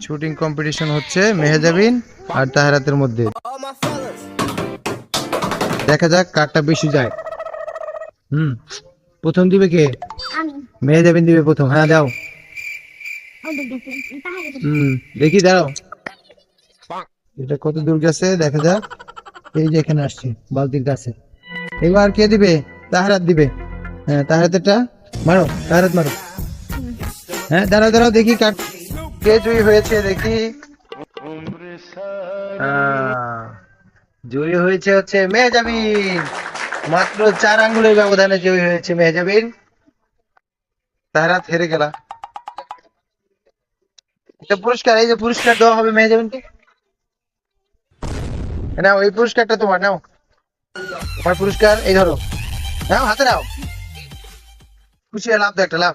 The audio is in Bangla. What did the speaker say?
শুটিং কম্পিটিশন হচ্ছে মেহেজাবিন আর তাহারাতের মধ্যে। দেখা যাক কারটা বেশি যায়। হুম প্রথম দিবে কে? আমি। মেহেজাবিন দিবে প্রথম। হ্যাঁ দাও। হুম দেখি দাও। এটা কত দূর গেছে দেখা যাক। এই যে এখানে আসছে বালতির কাছে। এবার কে দিবে? তাহারাত দিবে। হ্যাঁ তাহারাতেরটা মারো তাহারাত মারো। হ্যাঁ দাঁড়াও দাঁড়াও দেখি কার কে জয়ী হয়েছে দেখি। জয়ী হয়েছে হচ্ছে মেহজাবিন। মাত্র চার আঙ্গুলের ব্যবধানে জয়ী হয়েছে মেহজাবিন। হেরে পুরস্কার, এই যে পুরস্কার দেওয়া হবে মেহজাবিনকে। নাও, এই পুরস্কারটা তোমার, নাও। তোমার পুরস্কার, এই ধরো। নাও, হাতে নাও। খুশি লাভ দাও, একটা লাভ।